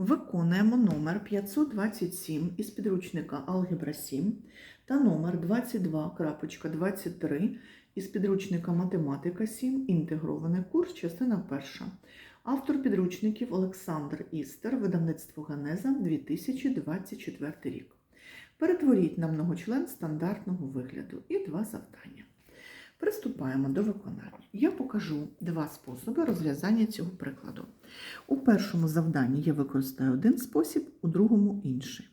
Виконуємо номер 527 із підручника Алгебра 7 та номер 22.23 із підручника Математика 7. Інтегрований курс, частина перша. Автор підручників Олександр Істер, видавництво Ганеза 2024 рік. Перетворіть на многочлен стандартного вигляду і два завдання. Приступаємо до виконання. Я покажу два способи розв'язання цього прикладу. У першому завданні я використаю один спосіб, у другому інший.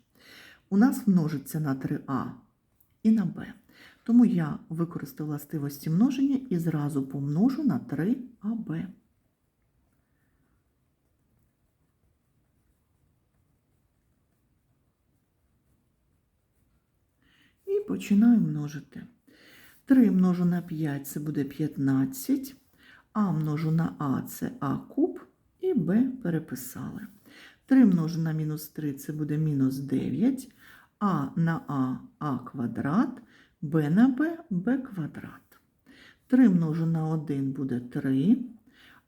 У нас множиться на 3а і на b. Тому я використаю властивості множення і зразу помножу на 3аб. І починаю множити. 3 множу на 5 це буде 15, а множу на а це а куб і b переписали. 3 множу на мінус 3 це буде мінус 9, а на а а квадрат, b на b b квадрат. 3 множу на 1 буде 3,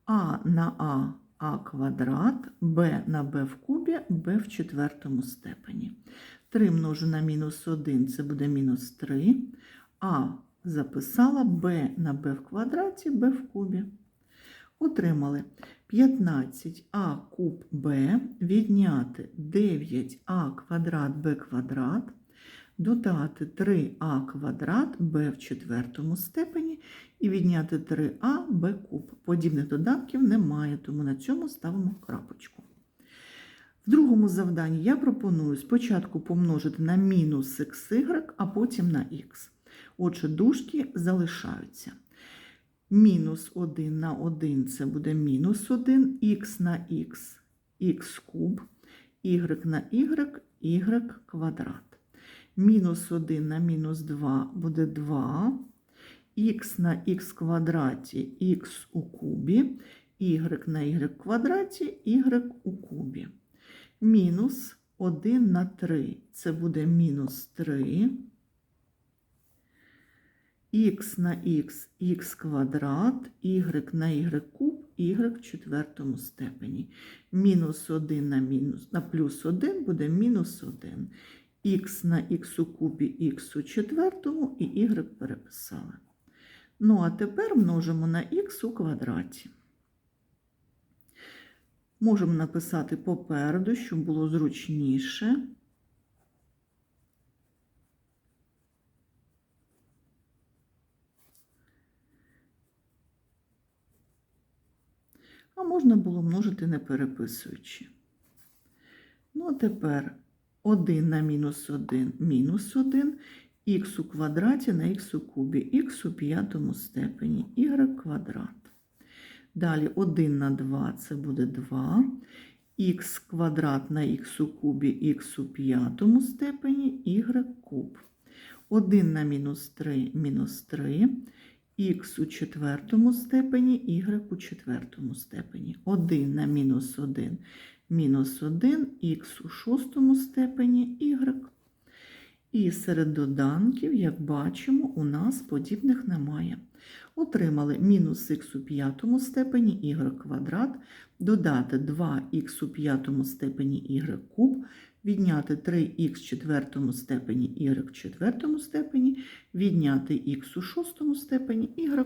а на а а квадрат, b на b в кубі, b в четвертому степені. 3 множу на мінус 1 це буде мінус 3, а записала b на b в квадраті, b в кубі. Отримали 15а куб b відняти 9а квадрат b квадрат, додати 3а квадрат b в четвертому степені і відняти 3а b куб. Подібних додатків немає, тому на цьому ставимо крапочку. В другому завданні я пропоную спочатку помножити на мінус xy, а потім на х. Отже, дужки залишаються. Мінус 1 на 1 це буде мінус 1, х на х, х куб, y на y, y квадрат. Мінус 1 на мінус 2 буде 2, х на х квадраті, х у кубі, y на y квадраті, y у кубі. Мінус 1 на 3 це буде мінус 3 х на х х квадрат, y на y куб, y в четвертому степені. Мінус 1 на мінус на плюс 1 буде мінус 1. х на х у кубі х у четвертому і y переписали. Ну, а тепер множимо на х у квадраті. Можемо написати попереду, щоб було зручніше. А можна було множити не переписуючи. Ну, а тепер 1 на мінус 1 мінус 1, х у квадраті на х у кубі, х у п'ятому степені, y квадрат. Далі 1 на 2 це буде 2, х квадрат на х у кубі, х у п'ятому степені, y куб. 1 на мінус 3 мінус 3, х у четвертому степені, y у четвертому степені. 1 на мінус 1 мінус 1, х у шостому степені, y. І серед доданків, як бачимо, у нас подібних немає. Отримали мінус х у п'ятому степені y квадрат, додати 2х у п'ятому степені y куб, відняти 3х в четвертому степені y в четвертому степені, відняти х у шостому степені y.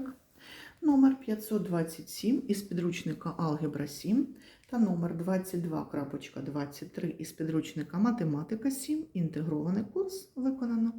Номер 527 із підручника Алгебра 7 та номер 22.23 із підручника Математика 7. Інтегрований курс виконано.